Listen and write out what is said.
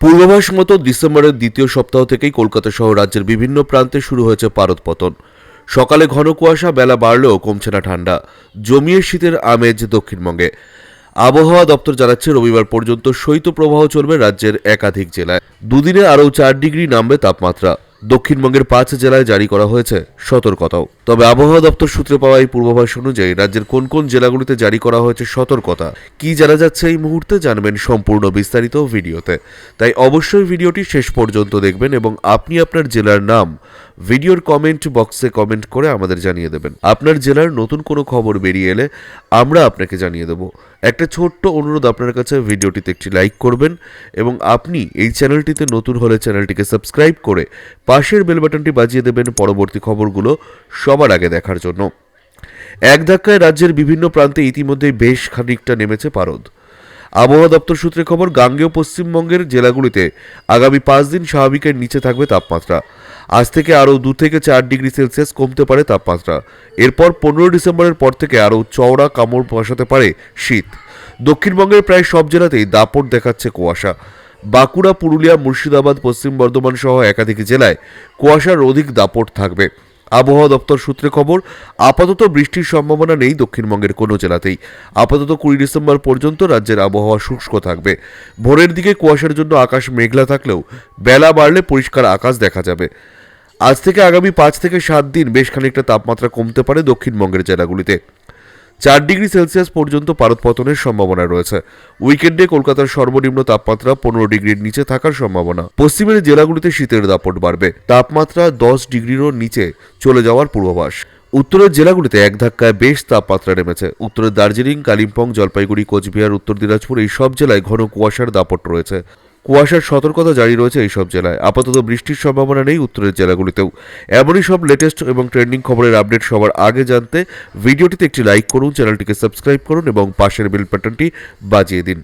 পূর্বাভাস মতো ডিসেম্বরের দ্বিতীয় সপ্তাহ থেকেই কলকাতা সহ রাজ্যের বিভিন্ন প্রান্তে শুরু হয়েছে পারদ পতন। সকালে ঘন কুয়াশা, বেলা বাড়লেও কমছে না ঠান্ডা। জমিয়ে শীতের আমেজ দক্ষিণবঙ্গে। আবহাওয়া দপ্তর জানাচ্ছে, রবিবার পর্যন্ত শৈত্যপ্রবাহ চলবে রাজ্যের একাধিক জেলায়। দুদিনে আরও চার ডিগ্রি নামবে তাপমাত্রা। দক্ষিণবঙ্গের পাঁচ জেলায় জারি করা হয়েছে সতর্কতাও। তবে আবহাওয়া দপ্তর সূত্রে পাওয়া এই পূর্বাভাস অনুযায়ী রাজ্যের কোন কোন জেলাগুলিতে জারি করা হয়েছে সতর্কতা, কি জানা যাচ্ছে এই মুহূর্তে জানবেন সম্পূর্ণ বিস্তারিত ভিডিওতে। তাই অবশ্যই ভিডিওটি শেষ পর্যন্ত দেখবেন এবং আপনি আপনার জেলার নাম ভিডিওর কমেন্ট বক্সে কমেন্ট করে আমাদের জানিয়ে দেবেন। আপনার জেলার নতুন কোনো খবর বেরিয়ে এলে আমরা আপনাকে জানিয়ে দেব। একটা ছোট্ট অনুরোধ, আপনার কাছে ভিডিওটিতে একটি লাইক করবেন এবং আপনি এই চ্যানেলটিতে নতুন হলে চ্যানেলটিকে সাবস্ক্রাইব করে পাশের বেল বাটনটি বাজিয়ে দেবেন পরবর্তী খবরগুলো সবার আগে দেখার জন্য। এক ধাক্কায় রাজ্যের বিভিন্ন প্রান্তে ইতিমধ্যেই বেশ খানিকটা নেমেছে পারদ। আবহাওয়া দপ্তর সূত্রে খবর, গাঙ্গেয় পশ্চিমবঙ্গের জেলাগুলিতে আগামী পাঁচ দিন স্বাভাবিকের নিচে থাকবে তাপমাত্রা। আজ থেকে আরও দু থেকে চার ডিগ্রি সেলসিয়াস কমতে পারে তাপমাত্রা। এরপর পনেরো ডিসেম্বরের পর থেকে আরও চওড়া কামড় বসাতে পারে শীত। দক্ষিণবঙ্গের প্রায় সব জেলাতেই দাপট দেখাচ্ছে কুয়াশা। বাঁকুড়া, পুরুলিয়া, মুর্শিদাবাদ, পশ্চিম বর্ধমান সহ একাধিক জেলায় কুয়াশার অধিক দাপট থাকবে। আবহাওয়া দপ্তর সূত্রে খবর, আপাতত বৃষ্টির সম্ভাবনা নেই দক্ষিণবঙ্গের কোনো জেলাতেই। আপাতত কুড়ি ডিসেম্বর পর্যন্ত রাজ্যের আবহাওয়া শুষ্ক থাকবে। ভোরের দিকে কুয়াশার জন্য আকাশ মেঘলা থাকলেও বেলা বাড়লে পরিষ্কার আকাশ দেখা যাবে। আজ থেকে আগামী পাঁচ থেকে সাত দিন বেশ খানিকটা তাপমাত্রা কমতে পারে দক্ষিণবঙ্গের জেলাগুলিতে। চার ডিগ্রি সেলসিয়াস পর্যন্ত পারদপতনের সম্ভাবনা রয়েছে। উইকেন্ডে কলকাতার সর্বনিম্ন তাপমাত্রা পনেরো ডিগ্রির নিচে থাকার সম্ভাবনা। পশ্চিমের জেলাগুলিতে শীতের দাপট বাড়বে। তাপমাত্রা দশ ডিগ্রিরও নিচে চলে যাওয়ার পূর্বাভাস। উত্তরের জেলাগুলিতে এক ধাক্কায় বেশ তাপমাত্রা নেমেছে। উত্তরের দার্জিলিং, কালিম্পং, জলপাইগুড়ি, কোচবিহার, উত্তর দিনাজপুর এই সব জেলায় ঘন কুয়াশার দাপট রয়েছে। কুয়াশার সতর্কতা জারি রয়েছে এই সব জেলায়। আপাতত বৃষ্টির সম্ভাবনা নেই উত্তরের জেলাগুলিতেও। এমনই সব লেটেস্ট এবং ট্রেন্ডিং খবরের আপডেট সবার আগে জানতে ভিডিওটিতে একটি লাইক করুন চ্যানেলটিকে সাবস্ক্রাইব করুন এবং পাশের বেল বাটনটি বাজিয়ে দিন।